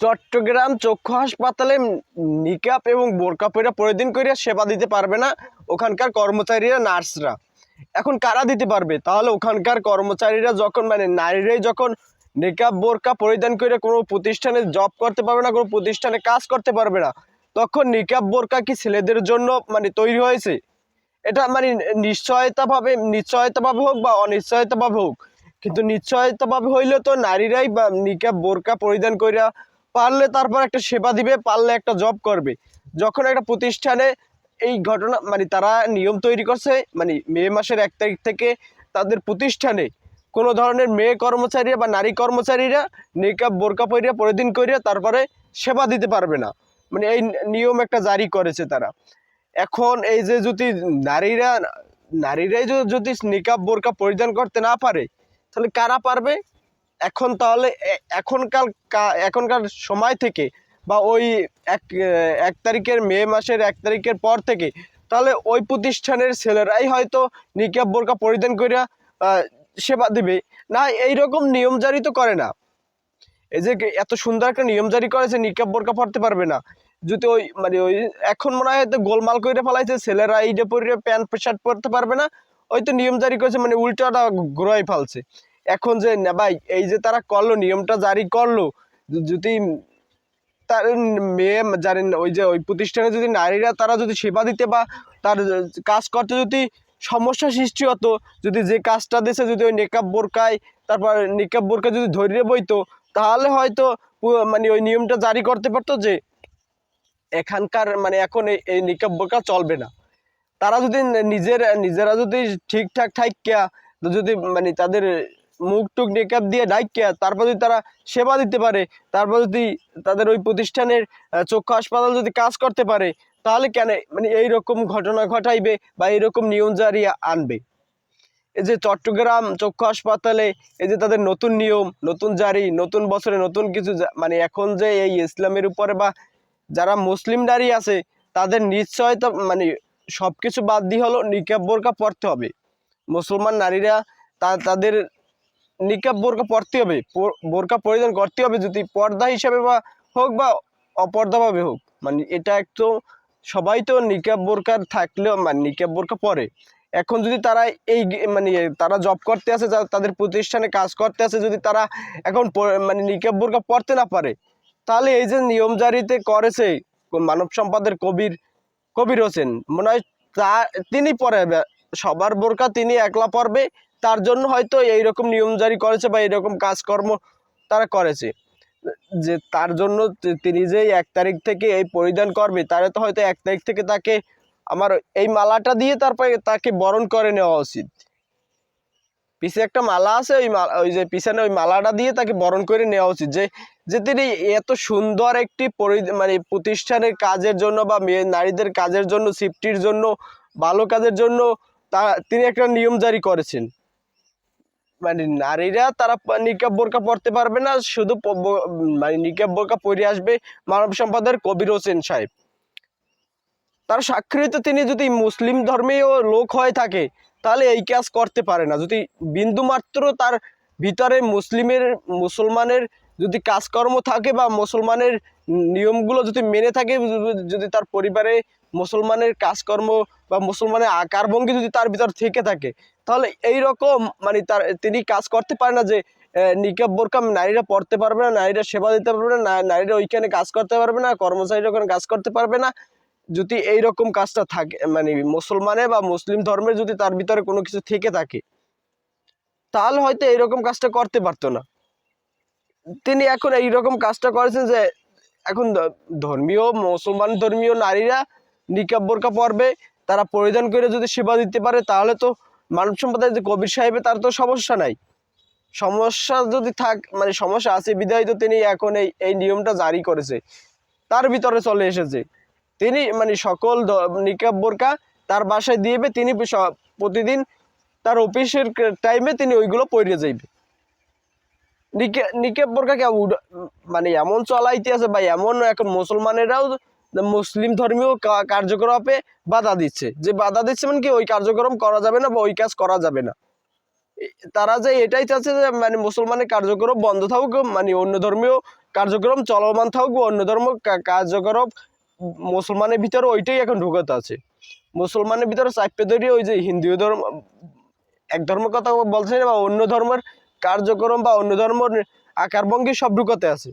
চট্টগ্রাম চক্ষু হাসপাতালে নিকাপ এবং বোরকা পরে পরিদিন করিয়া সেবা দিতে পারবে না ওখানকার কর্মচারীরা, নার্সরা। এখন কারা দিতে পারবে? তাহলে ওখানকার কর্মচারীরা যখন মানে নারীরাই যখন নিকাপ, বোরকা পরিধান করে কোনো প্রতিষ্ঠানে জব করতে পারবে না, কোনো প্রতিষ্ঠানে কাজ করতে পারবে না, তখন নিকাপ, বোরকা কি ছেলেদের জন্য মানে তৈরি হয়েছে? এটা মানে নিশ্চয়তাভাবে নিশ্চয়তাভাবে হোক বা অনিশ্চয়তাভাবে হোক, কিন্তু নিশ্চয়তাভাবে হইলে তো নারীরাই বা নিকাপ, বোরকা পরিধান করিয়া পারলে তারপর একটা সেবা দিবে, পারলে একটা জব করবে। যখন একটা প্রতিষ্ঠানে এই ঘটনা মানে তারা নিয়ম তৈরি করছে মানে মে মাসের এক তারিখ থেকে তাদের প্রতিষ্ঠানে কোনো ধরনের মেয়ে কর্মচারীরা বা নারী কর্মচারীরা নিকাপ বোরকা পরিয়া পরিদিন করিয়া তারপরে সেবা দিতে পারবে না। মানে এই নিয়ম একটা জারি করেছে তারা। এখন এই যে যদি নারীরা, নারীরাই যদি- নিকাব বোরকা পরিধান করতে না পারে, তাহলে কারা পারবে? এখন তাহলে এখনকার এখনকার সময় থেকে বা ওই এক এক তারিখের মে মাসের এক তারিখের পর থেকে তাহলে ওই প্রতিষ্ঠানের ছেলেরাই হয়তো নিকাব বোরকা পরিধান করিয়া সেবা দিবে। না এই রকম নিয়ম জারি তো করে না। এই যে এত সুন্দর একটা নিয়ম জারি করেছে, নিকাব বোরকা পড়তে পারবে না। যদি ওই মানে ওই, এখন মনে হয় গোলমাল করে ফেলাইছে, ছেলেরা এইটা পরে প্যান্ট, শার্ট পরতে পারবে না, ওই তো নিয়ম জারি করেছে মানে উল্টাটা ঘুরাই ফেলছে। এখন যে ভাই, এই যে তারা করল, নিয়মটা জারি করল যদি তার মেয়ে জানেন ওই যে ওই প্রতিষ্ঠানে যদি নারীরা তারা যদি সেবা দিতে বা তার কাজ করতে যদি সমস্যা সৃষ্টি হতো, যদি যে কাজটা দিয়েছে যদি ওই নেকাব বোরকায়, তারপর নিকাব বোরকা যদি ধৈর্য বইতো, তাহলে হয়তো মানে ওই নিয়মটা জারি করতে পারতো যে এখানকার মানে এখন এই নিকাব বোরকা চলবে না। তারা যদি নিজের, নিজেরা যদি ঠিকঠাক ঠাইকিয়া যদি মানে তাদের মুখ টুক নেকাব দিয়ে ডাইকিয়া, তারপর যদি তারা সেবা দিতে পারে, তারপর যদি তাদের ওই প্রতিষ্ঠানের চক্ষু হাসপাতাল যদি কাজ করতে পারে, তাহলে কেন মানে এইরকম ঘটনা ঘটাইবে বা এইরকম নিয়ম জারি আনবে? এই যে চট্টগ্রাম চক্ষু হাসপাতালে এই যে তাদের নতুন নিয়ম, নতুন জারি, নতুন বছরে নতুন কিছু মানে এখন যে এই ইসলামের উপরে বা যারা মুসলিম নারী আছে, তাদের নিশ্চয়তা মানে সব কিছু বাদ দিয়ে হলো নিকাব বোরকা পড়তে হবে। মুসলমান নারীরা তাদের নিকাব বোরকা পরতে হবে। বোরকা পরিধান করতে হবে যদি পর্দা হিসাবে বা হোক বা অপর্দাভাবে হোক। মানে এটা একটু সবাই তো নিকাব বোরকার থাকলেও মানে নিকাব বোরকা পরে। এখন যদি তারা এই মানে তারা জব করতে যা- তাদের প্রতিষ্ঠানে কাজ করতে আছে যদি তারা এখন মানে নিকাব বোরকা পড়তে না পারে, তাহলে এই যে নিয়ম জারিতে করেছে মানব সম্পদের কবির কবির হোসেন, মনে হয় তা তিনি পরে সবার বোরকা তিনি একলা পড়বে তার জন্য হয়তো এইরকম নিয়ম জারি করেছে বা এইরকম কাজকর্ম তারা করেছে। যে তার জন্য তিনি যে এক তারিখ থেকে এই পরিধান করবে, তারা তো হয়তো এক তারিখ থেকে তাকে আমার এই মালাটা দিয়ে তারপরে তাকে বরণ করে নেওয়া উচিত। পিছে একটা মালা আছে, ওই মালা ওই যে পিছনে ওই মালাটা দিয়ে তাকে বরণ করে নেওয়া উচিত। যে যে তিনি এত সুন্দর একটি পরি মানে প্রতিষ্ঠানের কাজের জন্য বা মেয়ে নারীদের কাজের জন্য সেফটির জন্য, ভালো কাজের জন্য তা, তিনি একটা নিয়ম জারি করেছেন। মানে নারীরা তারা নিকাব বোরকা পড়তে পারবে না, শুধু মানে নিকাব বোরকা পরে আসবে মানব সম্পদের কবির হোসেন সাহেব। তার স্বাক্ষরিত তিনি যদি মুসলিম ধর্মীয় লোক হয়ে থাকে, তাহলে এই কাজ করতে পারে না। যদি বিন্দুমাত্র তার ভিতরে মুসলিমের, মুসলমানের যদি কাজকর্ম থাকে বা মুসলমানের নিয়মগুলো যদি মেনে থাকে, যদি তার পরিবারে মুসলমানের কাজকর্ম বা মুসলমানের আকার ভঙ্গি যদি তার ভিতর থেকে থাকে তাহলে এই রকম মানে তার, তিনি কাজ করতে পারে না যে নিকাব বোরকা নারীরা পড়তে পারবে না, নারীরা সেবা দিতে পারবে না, না- নারীরা ওইখানে কাজ করতে পারবে না, কর্মচারীরা ওখানে কাজ করতে পারবে না। যদি এই রকম কাজটা থাকে মানে মুসলমানে বা মুসলিম ধর্মের যদি তার ভিতরে কোনো কিছু থেকে থাকে, তাহলে হয়তো এইরকম কাজটা করতে পারতো না। তিনি এখন এই রকম কাজটা করেছেন যে, এখন ধর্মীয়, মুসলমান ধর্মীয় নারীরা নিকাব বোরকা পরবে, তারা পরিধান করে যদি সেবা দিতে পারে, তাহলে তো মানব সম্প্রদায়ের যে কবির সাহেবে, তার তো সমস্যা নাই। সমস্যা যদি থাক মানে সমস্যা আছে বিধায় তো তিনি এখন এই এই নিয়মটা জারি করেছে। তার ভিতরে চলে এসেছে। তিনি মানে সকল নিকাব বোরকা তার বাসায় দিয়েবে তিনি প্রতিদিন তার অফিসের টাইমে তিনি ওইগুলো পড়ে যাইবে। নিকে- নিকাব বোরকা কে মানে এমন চলাইতে আছে বা এমন এখন মুসলমানেরাও মুসলিম ধর্মীয় কার্যকলাপে বাধা দিচ্ছে। যে বাধা দিচ্ছে মানে কি, ওই কার্যক্রম করা যাবে না বা ওই কাজ করা যাবে না। তারা যে এটাই চাচ্ছে যে মানে মুসলমানের কার্যক্রম বন্ধ থাকুক মানে অন্য ধর্মীয় কার্যক্রম চলমান থাকবে অন্য ধর্ম কার্যক্রম মুসলমানের ভিতরে ওইটাই এখন ঢুকাতে আছে। মুসলমানের ভিতরে চাপে ধরে, ওই যে হিন্দু ধর্ম, এক ধর্ম কথা বলছে না, বা অন্য ধর্মের কার্যক্রম বা অন্য ধর্মের আকার ভঙ্গি সব ঢুকাতে আছে।